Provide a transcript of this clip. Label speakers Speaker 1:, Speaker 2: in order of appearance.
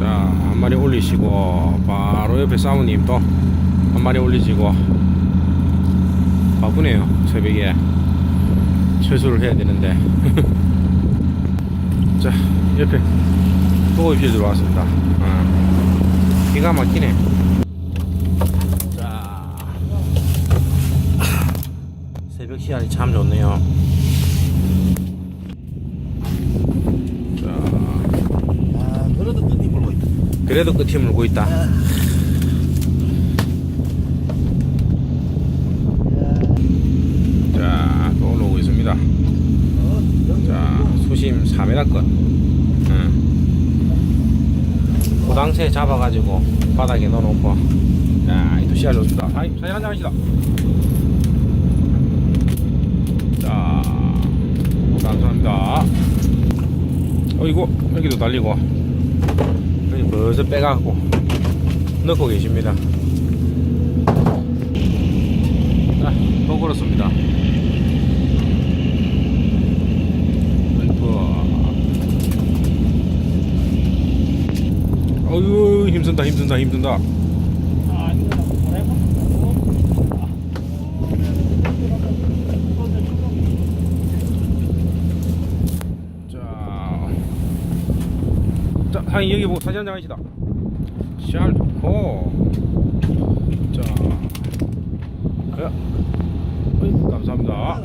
Speaker 1: 자, 한 마리 올리시고, 바로 옆에 사모님 또 한 마리 올리시고, 바쁘네요, 새벽에. 철수를 해야 되는데. 자, 옆에 도어입실 들어왔습니다. 어. 기가 막히네. 자, 새벽 시간이 참 좋네요. 자,
Speaker 2: 아, 그래도 끝이 물고 있다.
Speaker 1: 그래도 끝이 물고 있다. 자, 또 올라오고 있습니다. 자, 수심 4m 건. 응. 고당새 잡아가지고 바닥에 넣어놓고. 자, 이또 씨알 좋습니다. 사진, 사진 한장 하시다. 자, 감사합니다. 어이구, 여기도 달리고. 여기 벌써 빼갖고 넣고 계십니다. 자, 또 걸었습니다. 아이고. 힘쓴다 힘쓴다 힘쓴다. 자, 자 사장님 여기 보고 사진 한 장 하시다. 잘 좋고. 자, 어이, 감사합니다.